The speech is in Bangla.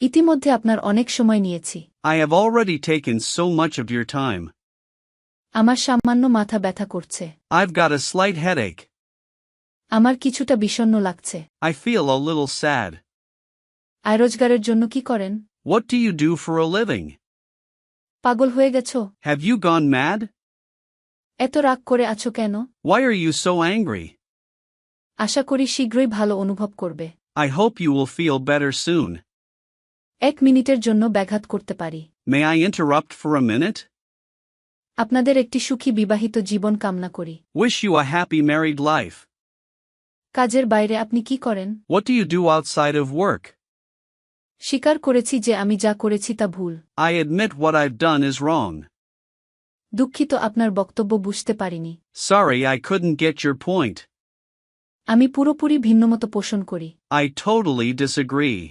ইতিমধ্যে আপনার অনেক সময় নিয়েছি I have already taken so much of your time. আমার সামান্য মাথা ব্যথা করছে I've got a slight headache. আমার কিছুটা বিষণ্ণ লাগছে I feel a little sad. আয় রোজগারের জন্য কি করেন What do you do for a living? পাগল হয়ে গেছ Have you gone mad? এত রাগ করে আছো কেন Why are you so angry? আশা করি শীঘ্রই ভালো অনুভব করবে I hope you will feel better soon. এক মিনিটের জন্য ব্যাঘাত করতে পারি। আপনাদের একটি সুখী বিবাহিত জীবন কামনা করি। কাজের বাইরে আপনি কি করেন? স্বীকার করেছি যে আমি যা করেছি তা ভুল। দুঃখিত আপনার বক্তব্য বুঝতে পারিনি। Sorry I couldn't get your point আমি পুরোপুরি ভিন্নমত পোষণ করি। I totally disagree